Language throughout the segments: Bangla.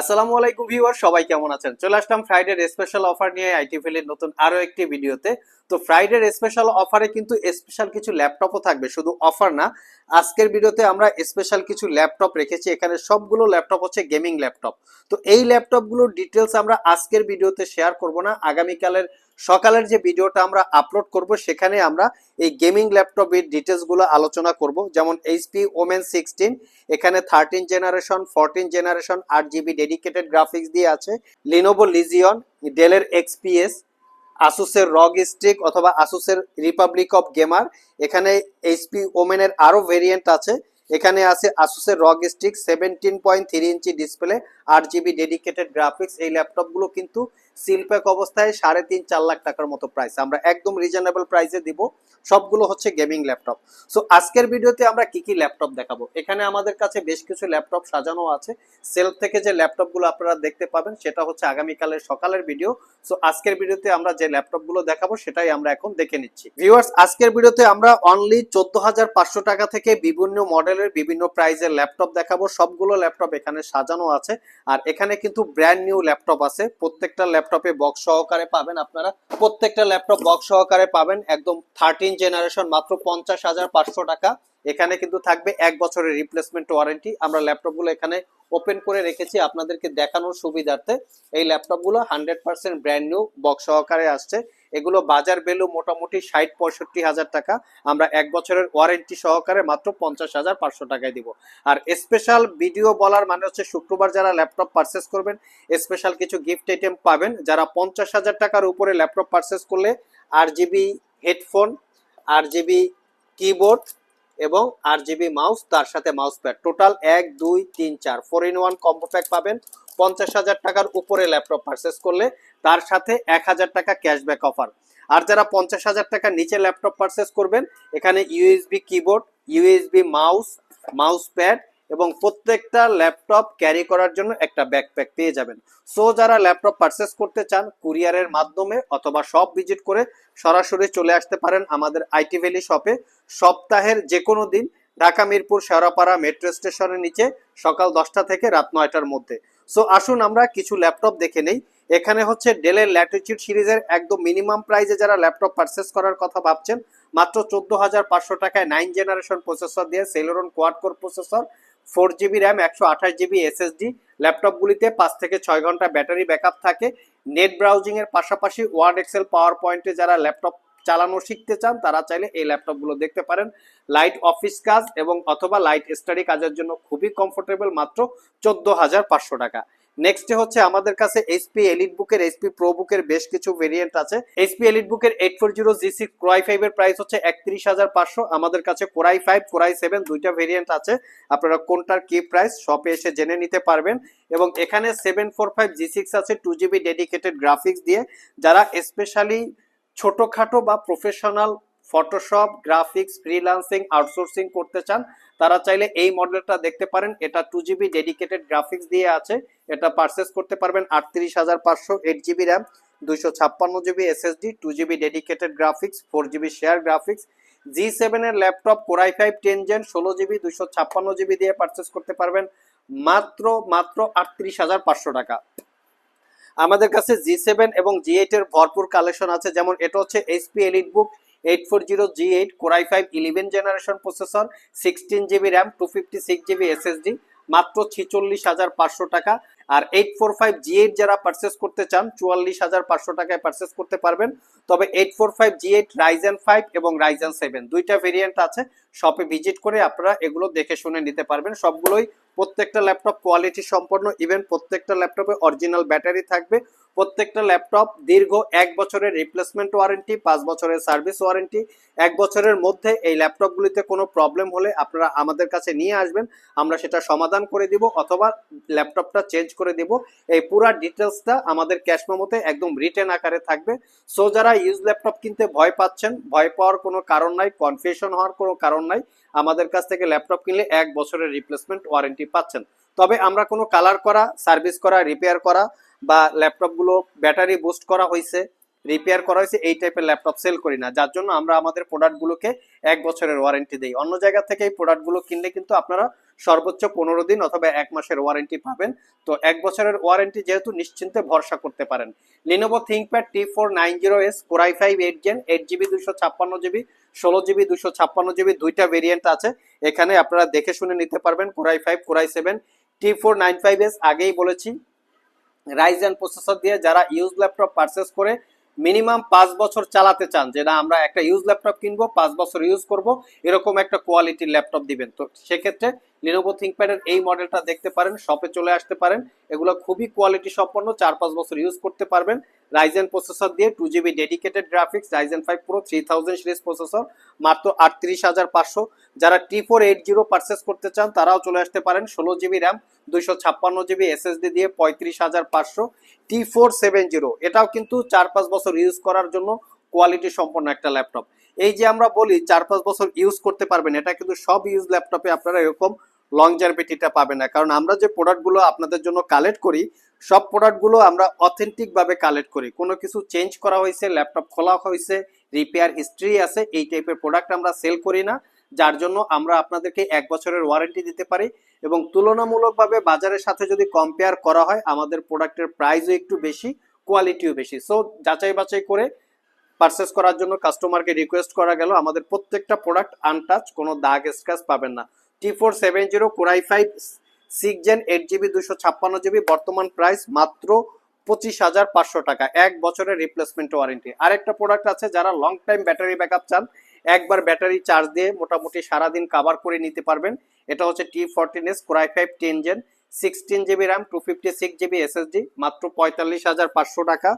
আসসালামু আলাইকুম ভিউয়ার, সবাই কেমন আছেন? চলে আসলাম ফ্রাইডের স্পেশাল অফার নিয়ে আইটি ফিলের নতুন আরও একটি ভিডিওতে তো ফ্রাইডের স্পেশাল অফারে কিন্তু স্পেশাল কিছু ল্যাপটপও থাকবে, শুধু অফার না। আজকের ভিডিওতে আমরা স্পেশাল কিছু ল্যাপটপ রেখেছি, এখানে সবগুলো ল্যাপটপ হচ্ছে গেমিং ল্যাপটপ তো এই ল্যাপটপগুলোর ডিটেলস আমরা আজকের ভিডিওতে শেয়ার করব না। আগামীকালের সকালের যে ভিডিওটা আমরা আপলোড করব, সেখানে আমরা এই গেমিং ল্যাপটপের ডিটেলসগুলো আলোচনা করব। যেমন এইচপি ওমেন সিক্সটিন এখানে থার্টিন জেনারেশন ফোরটিন জেনারেশন আট জিবি ডেডিকেটেড গ্রাফিক্স দিয়ে আছে। লিনোভো লিজিয়ন ডেলের এক্সপিএস আসুসের রগ স্টিক অথবা আসুসের রিপাবলিক অফ গেমার এখানে এইচপি ওমেনের আরও ভেরিয়েন্ট আছে। এখানে আছে আসুসের ROG Strix seventeen point three inch display আট জিবি ডেডিকেটেড গ্রাফিক্স এই ল্যাপটপগুলো কিন্তু সিলপ্যাক অবস্থায় সাড়ে তিন, চার লাখ টাকার মতো প্রাইস আমরা একদম রিজনেবল প্রাইসে দিব। সবগুলো হচ্ছে গেমিং ল্যাপটপ সো আজকের ভিডিওতে আমরা কি কি ল্যাপটপ দেখাবো? এখানে আমাদের কাছে বেশ কিছু ল্যাপটপ সাজানো আছে। সেলফ থেকে যে ল্যাপটপগুলো আপনারা দেখতে পাবেন, সেটা হচ্ছে আগামীকালের সকালের ভিডিও সো আজকের ভিডিওতে আমরা যে ল্যাপটপগুলো দেখাবো, সেটাই আমরা এখন দেখে নিচ্ছি। ভিউয়ার্স আজকের ভিডিওতে আমরা অনলি চোদ্দ হাজার পাঁচশো টাকা থেকে বিভিন্ন মডেলের বিভিন্ন প্রাইজের ল্যাপটপ দেখাবো। সবগুলো ল্যাপটপ এখানে সাজানো আছে। আর এখানে কিন্তু ব্র্যান্ড নিউ ল্যাপটপ আছে। প্রত্যেকটা ল্যাপটপে বক্স সহকারে পাবেন আপনারা। প্রত্যেকটা ল্যাপটপ বক্স সহকারে পাবেন। একদম থার্টিন জেনারেশন মাত্র পঞ্চাশ হাজার পাঁচশো টাকা। এখানে কিন্তু থাকবে এক বছরের রিপ্লেসমেন্ট ওয়ারেন্টি আমরা ল্যাপটপগুলো এখানে ওপেন করে রেখেছি আপনাদেরকে দেখানোর সুবিধার্থে। এই ল্যাপটপগুলো hundred percent brand new box সহকারে আসছে। এগুলো বাজার ভ্যালু মোটামুটি ষাট, পঁয়ষট্টি হাজার টাকা। আমরা এক বছরের ওয়ারেন্টি সহকারে মাত্র পঞ্চাশ হাজার পাঁচশো টাকায় দিব। আর স্পেশাল ভিডিও বলার মানে হচ্ছে শুক্রবার যারা ল্যাপটপ পারচেস করবেন স্পেশাল কিছু গিফট আইটেম পাবেন। যারা পঞ্চাশ হাজার টাকার উপরে ল্যাপটপ পারচেস করলে R GB headphone R GB keyboard এবং আর জিবি মাউস তার সাথে মাউস প্যাড টোটাল এক, দুই, তিন, চার four in one combo pack পাবেন। পঞ্চাশ হাজার টাকার উপরে ল্যাপটপ পারচেস করলে তার সাথে এক হাজার টাকা ক্যাশব্যাক অফার আর যারা পঞ্চাশ হাজার টাকার নিচে ল্যাপটপ পারচেস করবেন, এখানে USB keyboard USB mouse mouse pad এবং প্রত্যেকটা ল্যাপটপ ক্যারি করার জন্য একটা ব্যাকপ্যাক পেয়ে যাবেন। সো যারা ল্যাপটপ পারচেস করতে চান, কুরিয়ারের মাধ্যমে অথবা শপ ভিজিট করে সরাসরি চলে আসতে পারেন আমাদের আইটি ভ্যালি শপে সপ্তাহের যে কোনো দিন ঢাকা, মিরপুর, শেওড়াপাড়া মেট্রো স্টেশনের নিচে সকাল দশটা থেকে রাত নয়টার মধ্যে। সো আসুন আমরা কিছু ল্যাপটপ দেখে নেই। এখানে হচ্ছে ডেলের ল্যাটিচিউড সিরিজের একদম মিনিমাম প্রাইসে যারা ল্যাপটপ পারচেস করার কথা ভাবছেন মাত্র চোদ্দ হাজার পাঁচশো টাকায় নাইন জেনারেশন প্রসেসর দিয়ে Celeron quad core processor four GB RAM একশো আঠাশ জিবি এসএসডি ল্যাপটপগুলিতে পাঁচ থেকে ছয় ঘণ্টা ব্যাটারি ব্যাকআপ থাকে। নেট ব্রাউজিং এর পাশাপাশি ওয়ার্ড এক্সেল পাওয়ার পয়েন্টে যারা ল্যাপটপ চালানো শিখতে চান, তারা চাইলে এই ল্যাপটপগুলো দেখতে পারেন। লাইট অফিস কাজ এবং অথবা লাইট স্টাডি কাজের জন্য খুবই কমফোর্টেবল মাত্র চোদ্দ হাজার পাঁচশো টাকা। নেক্সটে হচ্ছে আমাদের কাছে এইচপি এলিট বুকের এইচপি প্রো বুকের বেশ কিছু ভেরিয়েন্ট আছে। এইচপি এলিট বুকের eight four zero G six core i five এর প্রাইস হচ্ছে একত্রিশ হাজার পাঁচশো। আমাদের কাছে core i five core i seven দুইটা ভেরিয়েন্ট আছে। আপনারা কোনটার কি প্রাইস শপে এসে জেনে নিতে পারবেন। এবং এখানে seven four five G six আছে টু জিবি ডেডিকেটেড গ্রাফিক্স দিয়ে। যারা স্পেশালি ছোটখাটো বা professional Photoshop graphics freelancing outsourcing করতে চান, তারা চাইলে এই মডেলটা দেখতে পারেন। এটা টু জিবি ডেডিকেটেড গ্রাফিক্স দিয়ে আছে। এটা পারচেস করতে পারবেন আটত্রিশ হাজার পাঁচশো এইট জিবি র্যাম দুইশো ছাপ্পান্ন GB SSD two GB dedicated graphics four GB share graphics G সেভেনের laptop core i five ten gen ষোলো জিবি দুইশো ছাপ্পান্ন জিবি দিয়ে পারচেস করতে পারবেন। মাত্র মাত্র আটত্রিশ হাজার পাঁচশো টাকা। আমাদের কাছে জি সেভেন এবং জি এইট এর ভরপুর কালেকশন আছে। যেমন এটা হচ্ছে HP Elite Book eight four zero G eight core i five eleven generation processor sixteen GB RAM two fifty six GB SSD মাত্র ছিচল্লিশ হাজার পাঁচশো টাকা। আর eight four five G eight যারা পারচেস করতে চান, চুয়াল্লিশ হাজার পাঁচশো টাকায় পারচেস করতে পারবেন। তবে eight four five G eight Ryzen five এবং রাইজেন সেভেন দুইটা ভেরিয়েন্ট আছে। শপে ভিজিট করে আপনারা এগুলো দেখে শুনে নিতে পারবেন। সবগুলোই প্রত্যেকটা ল্যাপটপ কোয়ালিটি সম্পন্ন। ইভেন প্রত্যেকটা ল্যাপটপে অরিজিনাল ব্যাটারি থাকবে। প্রত্যেকটা ল্যাপটপ দীর্ঘ এক বছরের রিপ্লেসমেন্ট ওয়ারেন্টি পাঁচ বছরের সার্ভিস ওয়ারেন্টি এক বছরের মধ্যে এই ল্যাপটপগুলিতে কোনো প্রবলেম হলে আপনারা আমাদের কাছে নিয়ে আসবেন, আমরা সেটা সমাধান করে দিব অথবা ল্যাপটপটা চেঞ্জ করে দিব। এই পুরো ডিটেলসটা আমাদের ক্যাশ মেমোতে একদম রিটেন আকারে থাকবে। সো যারা ইউজ ল্যাপটপ কিনতে ভয় পাচ্ছেন, ভয় পাওয়ার কোনো কারণ নাই কনফিউশন হওয়ার কোনো কারণ নাই, আমাদের কাছ থেকে ল্যাপটপ কিনলে এক বছরের রিপ্লেসমেন্ট ওয়ারেন্টি পাচ্ছেন। তবে আমরা কোনো কালার করা সার্ভিস করা রিপেয়ার করা বা ল্যাপটপগুলো ব্যাটারি বুস্ট করা হয়েছে রিপেয়ার করা হয়েছে এই টাইপের ল্যাপটপ সেল করি না। যার জন্য আমরা আমাদের প্রোডাক্টগুলোকে এক বছরের ওয়ারেন্টি দিই। অন্য জায়গা থেকে এই প্রোডাক্টগুলো কিনলে কিন্তু আপনারা সর্বোচ্চ পনেরো দিন অথবা এক মাসের ওয়ারেন্টি পাবেন। তো এক বছরের ওয়ারেন্টি যেহেতু নিশ্চিন্তে ভরসা করতে পারেন। Lenovo ThinkPad T four nine zero S core i five eight gen eight GB দুশো ছাপ্পান্ন জিবি ষোলো জিবি দুশো ছাপ্পান্ন জিবি দুইটা ভেরিয়েন্ট আছে। এখানে আপনারা দেখে শুনে নিতে পারবেন core i five core i seven T four nine five S আগেই বলেছি। রাইজেন প্রসেসর দিয়ে যারা ইউজ ল্যাপটপ পারচেস করে মিনিমাম পাঁচ বছর চালাতে চান যে না আমরা একটা ইউজ ল্যাপটপ কিনবো, পাঁচ বছর ইউজ করব, এরকম একটা কোয়ালিটির ল্যাপটপ দিবেন। তো সেক্ষেত্রে লিনোভো থিঙ্কপ্যাডের এই মডেলটা দেখতে পারেন শপে চলে আসতে পারেন। এগুলো খুবই কোয়ালিটি সম্পন্ন, চার পাঁচ বছর ইউজ করতে পারবেন। রাইজেন প্রসেসর দিয়ে two GB dedicated graphics Ryzen five Pro three thousand series processor মাত্র আটত্রিশ হাজার পাঁচশো। যারা T four eight zero purchase করতে চান, তারাও চলে আসতে পারেন। ষোলো জিবি র্যাম দুইশো ছাপ্পান্ন জিবি এসএসডি দিয়ে পঁয়ত্রিশ হাজার পাঁচশো। টি ফোর সেভেন জিরো এটাও কিন্তু চার পাঁচ বছর ইউজ করার জন্য কোয়ালিটি সম্পন্ন একটা ল্যাপটপ এই যে আমরা বলি, চার পাঁচ বছর ইউজ করতে পারবেন, এটা কিন্তু সব ইউজ ল্যাপটপে আপনারা এরকম লংজারভিটিটা পাবে না। কারণ আমরা যে প্রোডাক্টগুলো আপনাদের জন্য কালেক্ট করি, সব প্রোডাক্টগুলো আমরা অথেন্টিকভাবে কালেক্ট করি। কোনো কিছু চেঞ্জ করা হয়েছে ল্যাপটপ খোলা হয়েছে রিপেয়ার হিস্ট্রি আছে, এই টাইপের প্রোডাক্ট আমরা সেল করি না। যার জন্য আমরা আপনাদেরকে এক বছরের ওয়ারেন্টি দিতে পারি এবং তুলনামূলকভাবে বাজারের সাথে যদি কম্পেয়ার করা হয়, আমাদের প্রোডাক্টের প্রাইসও একটু বেশি কোয়ালিটিও বেশি। সো যাচাই বাছাই করে পারচেস করার জন্য কাস্টমারকে রিকোয়েস্ট করা গেল। আমাদের প্রত্যেকটা প্রোডাক্ট আনটাচ কোনো দাগ স্ক্র্যাচ পাবেন না। T four seven zero core i five six gen eight GB দুশো ছাপ্পান্ন জিবি বর্তমান প্রাইস মাত্র পঁচিশ হাজার পাঁচশো টাকা। এক বছরের রিপ্লেসমেন্ট ওয়ারেন্টি আরেকটা প্রোডাক্ট আছে, যারা লং টাইম ব্যাটারি ব্যাকআপ চান, একবার ব্যাটারি চার্জ দিয়ে মোটামুটি সারাদিন কাভার করে নিতে পারবেন। এটা হচ্ছে T fourteen S core i five ten gen sixteen GB RAM two fifty six GB SSD মাত্র পঁয়তাল্লিশ হাজার পাঁচশো টাকা।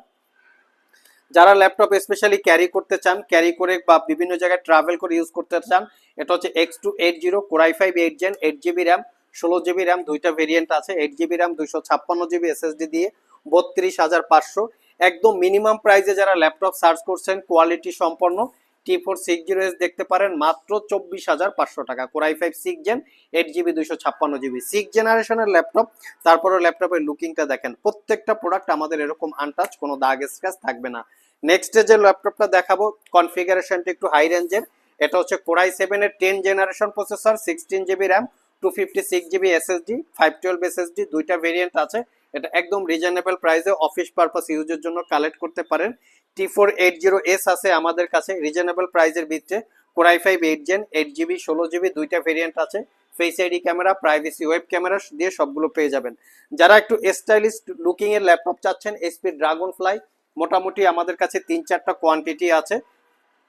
যারা ল্যাপটপ স্পেশালি ক্যারি করতে চান ক্যারি করে বা বিভিন্ন জায়গায় ট্রাভেল করে ইউজ করতে চান এটা হচ্ছে X two eight zero core i five eight gen eight GB RAM ষোলো জিবি র্যাম দুইটা ভেরিয়েন্ট আছে এইট জিবি র্যাম দুইশো ছাপ্পান্ন জিবি এসএসডি দিয়ে, বত্রিশ হাজার পাঁচশো। একদম মিনিমাম প্রাইসে যারা ল্যাপটপ সার্চ করছেন কোয়ালিটি সম্পন্ন T four six zero S দেখতে পারেন, মাত্র চব্বিশ হাজার পাঁচশো টাকা। Core i five six gen eight GB দুইশো ছাপ্পান্ন জিবি সিক্স জেনারেশনের ল্যাপটপ তারপরে ল্যাপটপের লুকিংটা দেখেন, প্রত্যেকটা প্রোডাক্ট আমাদের এরকম আনটাচ কোনো দাগ স্ক্র্যাচ থাকবে না। নেক্সট যে ল্যাপটপটা দেখাবো কনফিগারেশনটা একটু হাই রেঞ্জের এটা হচ্ছে কোরাই সেভেন এর ten generation processor sixteen GB RAM two fifty six GB SSD five twelve SSD দুইটা ভেরিয়েন্ট আছে। এটা একদম রিজনেবল প্রাইসে অফিস পারপাস ইউজের জন্য কালেক্ট করতে পারেন। T four eight zero S আছে আমাদের কাছে রিজনেবল প্রাইসের ভিতরে core i five eight gen eight GB ষোলো জিবি দুইটা ভেরিয়েন্ট আছে। Face ID camera privacy web camera দিয়ে সবগুলো পেয়ে যাবেন। যারা একটু স্টাইলিশ লুকিংয়ের ল্যাপটপ চাচ্ছেন এসপি ড্রাগন ফ্লাই মোটামুটি আমাদের কাছে তিন চারটা কোয়ান্টিটি আছে।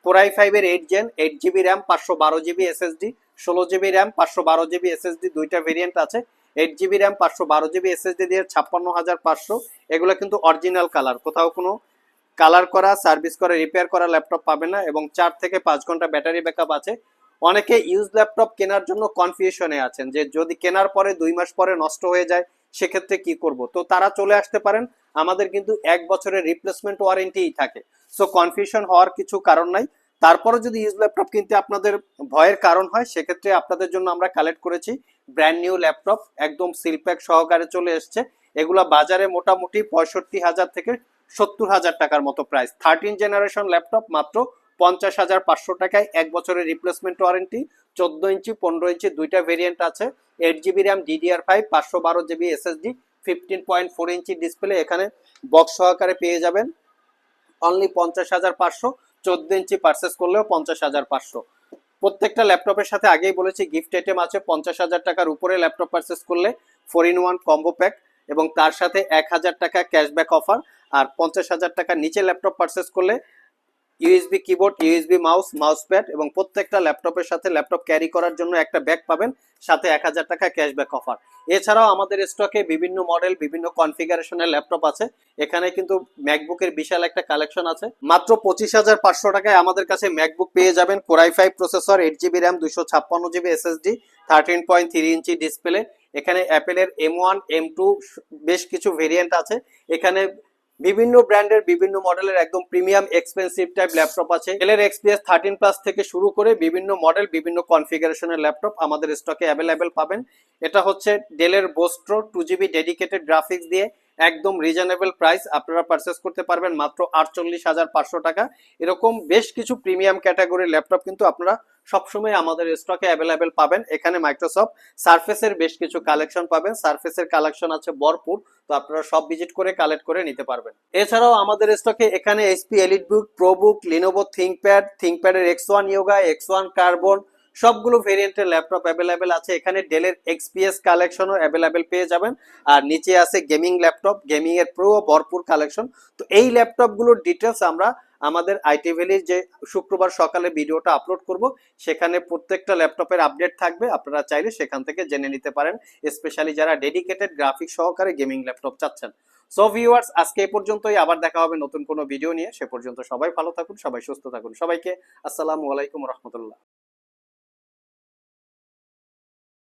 কোরাই ফাইভের eight gen eight GB RAM পাঁচশো বারো জিবি এসএসডি ষোলো জিবি র্যাম পাঁচশো বারো জিবি এসএসডি দুইটা ভেরিয়েন্ট আছে। এইট জিবি র্যাম পাঁচশো বারো জিবি এসএসডি দিয়ে ছাপ্পান্ন হাজার পাঁচশো। এগুলো কিন্তু অরিজিনাল কালার কোথাও কোনো কালার করা সার্ভিস করা রিপেয়ার করা ল্যাপটপ পাবে না এবং চার থেকে পাঁচ ঘণ্টা ব্যাটারি ব্যাকআপ আছে। অনেকে ইউজ ল্যাপটপ কেনার জন্য কনফিউশনে আছেন যে যদি কেনার পরে দুই মাস পরে নষ্ট হয়ে যায়, সেক্ষেত্রে কি করব? তো তারা চলে আসতে পারেন, আমাদের কিন্তু এক বছরের রিপ্লেসমেন্ট ওয়ারেন্টিই থাকে। সো কনফিউশন হওয়ার কিছু কারণ নাই। তারপরে যদি ইউজ ল্যাপটপ কিনতে আপনাদের ভয়ের কারণ হয়, সেক্ষেত্রে আপনাদের জন্য আমরা কালেক্ট করেছি ব্র্যান্ড নিউ ল্যাপটপ একদম সিলপ্যাক সহকারে চলে এসছে। এগুলা বাজারে মোটামুটি পঁয়ষট্টি হাজার থেকে সত্তর হাজার টাকার মতো প্রাইস থার্টিন জেনারেশন ল্যাপটপ মাত্র পঞ্চাশ হাজার পাঁচশো টাকায় এক বছরের রিপ্লেসমেন্ট ওয়ারেন্টি চোদ্দ ইঞ্চি, পনেরো ইঞ্চি দুইটা ভেরিয়েন্ট আছে। Eight GB RAM DDR five পাঁচশো বারো GB SSD fifteen point four inch display এখানে বক্স সহকারে পেয়ে যাবেন। অনলি পঞ্চাশ হাজার পাঁচশো। চোদ্দ ইঞ্চি পারচেস করলেও পঞ্চাশ হাজার পাঁচশো। প্রত্যেকটা ল্যাপটপের সাথে আগেই বলেছি গিফট আইটেম আছে, পঞ্চাশ হাজার টাকার উপরে ল্যাপটপ পারচেস করলে four in one combo pack এবং তার সাথে এক হাজার টাকা ক্যাশব্যাক অফার আর পঞ্চাশ হাজার টাকার নিচে ল্যাপটপ পারচেস করলে USB keyboard USB mouse mouse pad এবং প্রত্যেকটা ল্যাপটপের সাথে ল্যাপটপ ক্যারি করার জন্য একটা ব্যাগ পাবেন, সাথে এক হাজার টাকা ক্যাশব্যাক অফার এছাড়াও আমাদের স্টকে বিভিন্ন মডেল বিভিন্ন কনফিগারেশনের ল্যাপটপ আছে। এখানে কিন্তু ম্যাকবুকের বিশাল একটা কালেকশন আছে। মাত্র পঁচিশ হাজার পাঁচশো টাকায় আমাদের কাছে ম্যাকবুক পেয়ে যাবেন core i five processor eight GB RAM দুশো ছাপ্পান্ন GB SSD thirteen point three inch display এখানে অ্যাপেলের এম ওয়ান এম টু বেশ কিছু ভেরিয়েন্ট আছে। এখানে বিভিন্ন ব্র্যান্ডের বিভিন্ন মডেলের একদম প্রিমিয়াম এক্সপেন্সিভ টাইপ ল্যাপটপ আছে। এলের এক্সপিএস থার্টিন প্লাস থেকে শুরু করে বিভিন্ন মডেল বিভিন্ন কনফিগারেশনের ল্যাপটপ আমাদের স্টকে অ্যাভেলেবেল পাবেন। এটা হচ্ছে ডেলের Vostro two GB dedicated graphics দিয়ে। একদম রিজনেবল প্রাইস আপনারা পারচেস করতে পারবেন মাত্র আটচল্লিশ হাজার পাঁচশো টাকা। এরকম বেশ কিছু প্রিমিয়াম ক্যাটাগরির ল্যাপটপ কিন্তু আপনারা সবসময় আমাদের স্টকে অ্যাভেলেবেল পাবেন। এখানে মাইক্রোসফট সার্ফেসের বেশ কিছু কালেকশন পাবেন। সার্ফেসের কালেকশন আছে ভরপুর, তো আপনারা সব ভিজিট করে কালেক্ট করে নিতে পারবেন। এছাড়াও আমাদের স্টকে এখানে HP Elite Book Pro Book Lenovo ThinkPad থিঙ্কপ্যাডের X one Yoga X one Carbon সবগুলো ভেরিয়েন্টের ল্যাপটপ অ্যাভেলেবেল আছে। এখানে ডেলের এক্সপিএস কালেকশনও অ্যাভেলেবেল পেয়ে যাবেন। আর নিচে আছে গেমিং ল্যাপটপ গেমিং এর পুরো ভরপুর কালেকশন তো এই ল্যাপটপগুলোর ডিটেলস আমরা আমাদের আইটি ভ্যালির যে শুক্রবার সকালে ভিডিওটা আপলোড করব, সেখানে প্রত্যেকটা ল্যাপটপের আপডেট থাকবে। আপনারা চাইলে সেখান থেকে জেনে নিতে পারেন স্পেশালি যারা ডেডিকেটেড গ্রাফিক সহকারে গেমিং ল্যাপটপ চাচ্ছেন। সো ভিউয়ার্স আজকে এই পর্যন্তই। আবার দেখা হবে নতুন কোনো ভিডিও নিয়ে। সে পর্যন্ত সবাই ভালো থাকুন, সবাই সুস্থ থাকুন। সবাইকে আসসালামু আলাইকুম রহমতুল্লাহ।